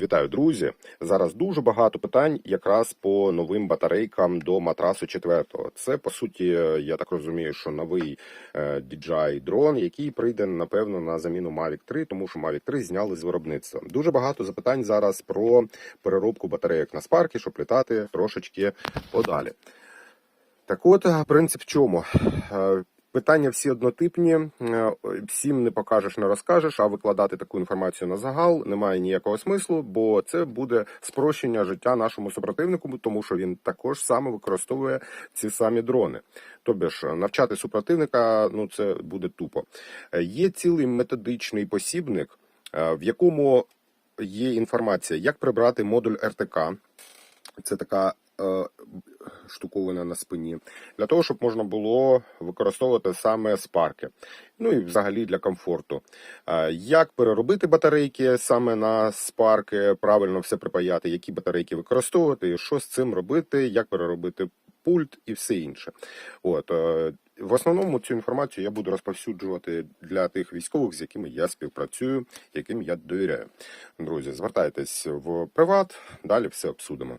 Вітаю, друзі! Зараз дуже багато питань якраз по новим батарейкам до матрасу 4. Це по суті, я так розумію, що новий е, DJI дрон, який прийде напевно на заміну Mavic 3, тому що Mavic 3 зняли з виробництва. Дуже багато запитань зараз про переробку батарейок на спарки, щоб літати трошечки подалі. Так от, е, принцип в чому? Е, Питання всі однотипні, е, всім не покажеш, не розкажеш, а викладати таку інформацію на загал немає ніякого смислу, бо це буде спрощення життя нашому супротивнику, тому що він також саме використовує ці самі дрони. Тобі ж навчати супротивника, ну це буде тупо. Е, Є цілий методичний посібник, е, в якому є інформація, як прибрати модуль РТК. Це така е, штуковина на спині, для того, щоб можна було використовувати саме спарки. Ну і взагалі для комфорту. Як переробити батарейки саме на спарки, правильно все припаяти, які батарейки використовувати, що з цим робити, як переробити пульт і все інше. От е, в основному цю інформацію я буду розповсюджувати для тих військових, з якими я співпрацюю, яким я довіряю. Друзі, звертайтесь в приват, далі все обсудимо.